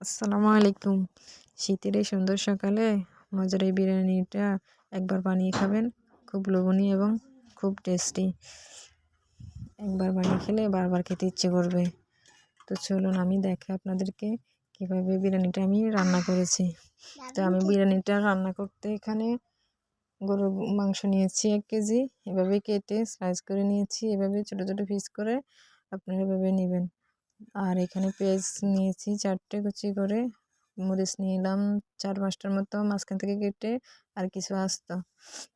আসসালামু আলাইকুম। শীতের এই সুন্দর সকালে মজার এই বিরিয়ানিটা একবার বানিয়ে খাবেন। খুব লোভনীয় এবং খুব টেস্টি একবার বানিয়ে খেলে বারবার খেতে ইচ্ছে করবে। তো চলুন আমি দেখে আপনাদেরকে কীভাবে বিরিয়ানিটা আমি রান্না করেছি। তো আমি বিরিয়ানিটা রান্না করতে এখানে গরুর মাংস নিয়েছি এক কেজি। এভাবে কেটে স্লাইস করে নিয়েছি। এভাবে ছোটো ছোটো পিস করে আপনারা এভাবে নেবেন। আর এখানে পেঁয়াজ নিয়েছি চারটে কুচি করে, মরিচ নিলাম চার পাঁচটার মতো মাঝখান থেকে কেটে আর কিছু আসতো।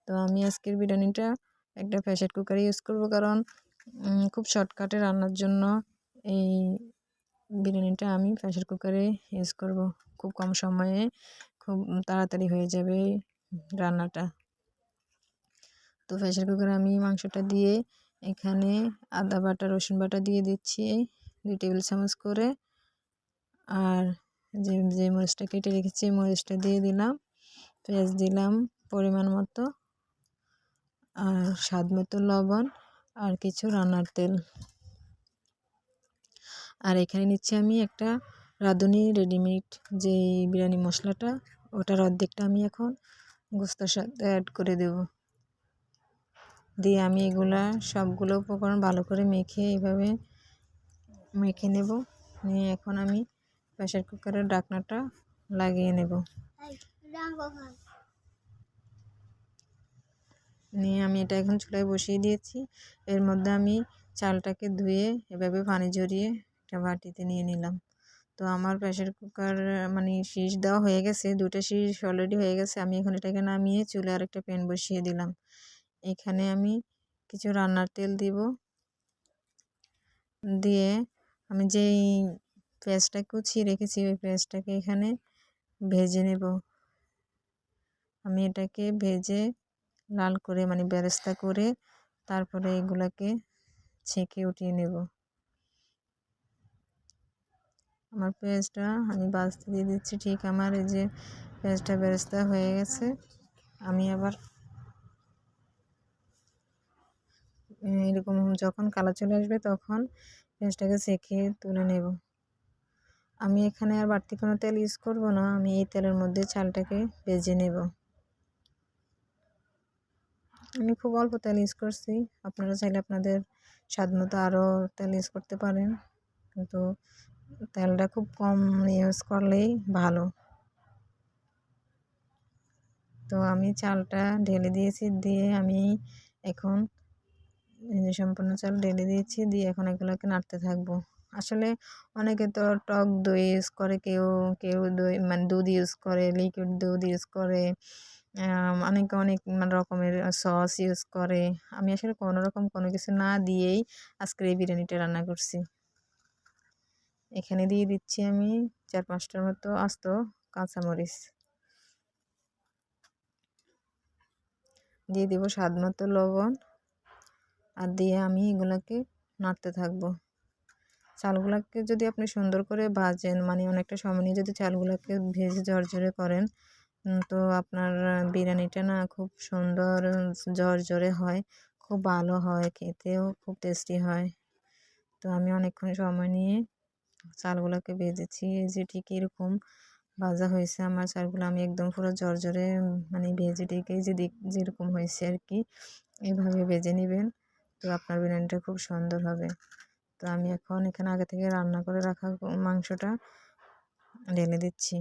তো আমি আজকের বিরিয়ানিটা একটা প্রেশার কুকারে ইউজ করব কারণ খুব শর্টকাটে রান্নার জন্য এই বিরিয়ানিটা আমি প্রেশার কুকারে ইউজ করব। খুব কম সময়ে খুব তাড়াতাড়ি হয়ে যাবে রান্নাটা। তো প্রেশার কুকারে আমি মাংসটা দিয়ে এখানে আদা বাটা, রসুন বাটা দিয়ে দিচ্ছি। দুই টেবিল চামচ করে আর যে যে মরিচটা কেটে রেখেছি মরিচটা দিয়ে দিলাম, পেঁয়াজ দিলাম পরিমাণ মতো আর স্বাদ মতো লবণ আর কিছু রান্নার তেল। আর এখানে নিচ্ছি আমি একটা রাঁধুনি রেডিমেড যে বিরিয়ানি মশলাটা, ওটার অর্ধেকটা আমি এখন গোস্তার সাথে অ্যাড করে দেব। দিয়ে আমি এগুলা সবগুলো উপকরণ ভালো করে মেখে এইভাবে মেখে নেব। নিয়ে এখন আমি প্রেশার কুকারের ডাকনাটা লাগিয়ে নেব। নিয়ে আমি এটা এখন চুলায় বসিয়ে দিয়েছি। এর মধ্যে আমি চালটাকে ধুয়ে এভাবে পানি ঝরিয়ে একটা বাটিতে নিয়ে নিলাম। তো আমার প্রেশার কুকার মানে শীষ দেওয়া হয়ে গেছে দুটো শীষ অলরেডি হয়ে গেছে। আমি এখন এটাকে নামিয়ে চুলে আরেকটা প্যান বসিয়ে দিলাম। এখানে আমি কিছু রান্নার তেল দিব। দিয়ে আমি যেই পেঁয়াজটা কুচিয়ে রেখেছি, ওই পেঁয়াজটাকে এখানে ভেজে নেব। আমি এটাকে ভেজে লাল করে মানে বেরেস্তা করে তারপরে এগুলাকে ছেঁকে উঠিয়ে নেব। আমার পেঁয়াজটা আমি বাঁচতে দিয়ে দিচ্ছি, ঠিক আমার এই যে পেঁয়াজটা বেরেস্তা হয়ে গেছে। আমি আবার এরকম যখন কালার চলে আসবে তখন পেঁয়াজটাকে সেঁকে তুলে নেব। আমি এখানে আর বাড়তি কোনো তেল ইউজ করব না, আমি এই তেলের মধ্যে চালটাকে ভেজে নেব। আমি খুব অল্প তেল ইউজ করছি, আপনারা চাইলে আপনাদের স্বাদ মতো আরও তেল ইউজ করতে পারেন। কিন্তু তেলটা খুব কম ইউজ করলেই ভালো। তো আমি চালটা ঢেলে দিয়েছি, দিয়ে আমি এখন সম্পূর্ণ চাল ঢেলে দিয়েছি, দিয়ে এখন এগুলোকে নাড়তে থাকব। আসলে অনেকে তো টক দই ইউজ করে, কেউ কেউ দই মানে দুধ ইউজ করে লিকুইড দুধ ইউজ করে অনেকে অনেক মানে রকমের সস ইউজ করে। আমি আসলে কোনো রকম কোনো কিছু না দিয়েই আজকের এই বিরিয়ানিটা রান্না করছি। এখানে দিয়ে দিচ্ছি আমি চার পাঁচটার মতো আস্ত কাঁচামরিচ। দিয়ে দেবো স্বাদ মতো লবণ। আর দিয়ে আমি এগুলোকে নাড়তে থাকব। চালগুলোকে যদি আপনি সুন্দর করে ভাজেন মানে অনেকটা সময় নিয়ে যদি চালগুলোকে ভেজে ঝরঝরে করেন তো আপনার বিরিয়ানিটা না খুব সুন্দর ঝরঝরে হয়, খুব ভালো হয়, খেতেও খুব টেস্টি হয়। তো আমি অনেকক্ষণ সময় নিয়ে চালগুলোকে ভেজেছি, এই যে ঠিক এরকম ভাজা হয়েছে আমার চালগুলো, আমি একদম পুরো ঝরঝরে মানে ভেজে টেকে যে যেরকম হয়েছে আর কি, এভাবে ভেজে নেবেন। তো আপনার বিরিয়ানিটা খুব সুন্দর হবে। তো আমি এখন এখানে আগে থেকে রান্না করে রাখা মাংসটা ঢেলে দিচ্ছি।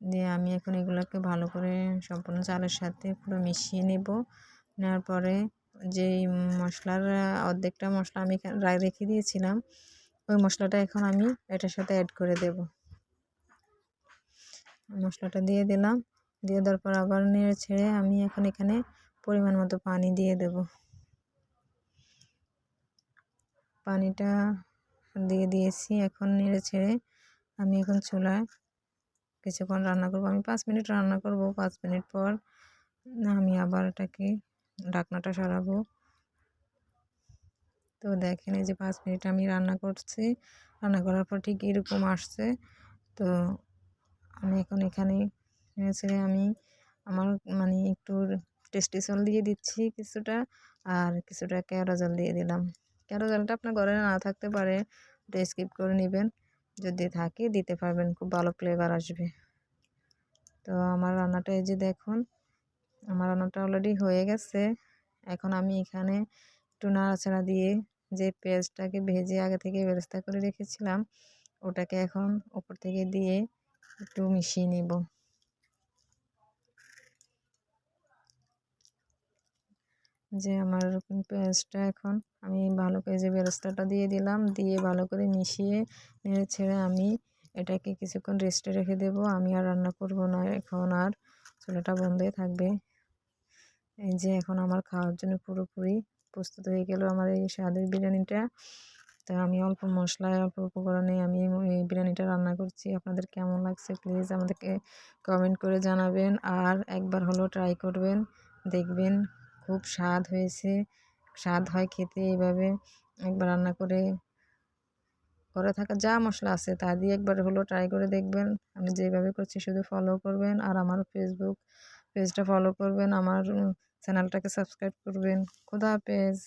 দিয়ে আমি এখন এগুলোকে ভালো করে সম্পূর্ণ চালের সাথে পুরো মিশিয়ে নেব। নেওয়ার পরে যেই মশলার অর্ধেকটা মশলা আমি রেখে দিয়েছিলাম, ওই মশলাটা এখন আমি এটার সাথে অ্যাড করে দেব। মশলাটা দিয়ে দিলাম। দিয়ে দেওয়ার পর আবার নেড়ে ছেড়ে আমি এখন এখানে পরিমাণ মতো পানি দিয়ে দেব। পানিটা দিয়ে দিয়েছি এখন নেড়ে ছেড়ে আমি এখন চুলায় কিছুক্ষণ রান্না করব। আমি পাঁচ মিনিট রান্না করব, পাঁচ মিনিট পর আমি আবার এটাকে ঢাকনাটা সরাবো। তো দেখেন এই যে পাঁচ মিনিট আমি রান্না করছি, রান্না করার পর ঠিক এরকম আসছে। তো আমি এখন এখানে নেড়ে ছেড়ে আমি আমার মানে একটু টেস্টি জল দিয়ে দিচ্ছি কিছুটা, আর কিছুটা কেওড়া জল দিয়ে দিলাম। কেওড়া জলটা আপনার ঘরে না থাকতে পারে ওটা স্কিপ করে নেবেন। যদি থাকে দিতে পারবেন, খুব ভালো ফ্লেভার আসবে। তো আমার রান্নাটা এই যে দেখুন, আমার রান্নাটা অলরেডি হয়ে গেছে। এখন আমি এখানে একটু নাড়াচাড়া দিয়ে যে পেঁয়াজটাকে ভেজে আগে থেকে ব্যবস্থা করে রেখেছিলাম, ওটাকে এখন উপর থেকে দিয়ে একটু মিশিয়ে নিব। যে আমার পেঁয়াজটা এখন আমি ভালো করে যে বেরস্তাটা দিয়ে দিলাম, দিয়ে ভালো করে মিশিয়ে নেড়ে ছেড়ে আমি এটাকে কিছুক্ষণ রেস্টে রেখে দেব। আমি আর রান্না করব না এখন আর, চুলাটা বন্ধই থাকবে। এই যে এখন আমার খাওয়ার জন্য পুরোপুরি প্রস্তুত হয়ে গেল আমার এই স্বাদের বিরিয়ানিটা। তো আমি অল্প মশলায়, অল্প উপকরণে আমি এই বিরিয়ানিটা রান্না করছি। আপনাদের কেমন লাগছে প্লিজ আমাদেরকে কমেন্ট করে জানাবেন। আর একবার হলেও ট্রাই করবেন, দেখবেন। খুব স্বাদ হয়েছে। স্বাদ হয় খেতে এইভাবে। একবার রান্না করে করে থাকা যা মশলা আছে তা দিয়ে একবার হলো ট্রাই করে দেখবেন। আমি যেভাবে করছি শুধু ফলো করবেন আর আমার ফেসবুক পেজটা ফলো করবেন, আমার চ্যানেলটাকে সাবস্ক্রাইব করবেন। খুদা হাফেজ।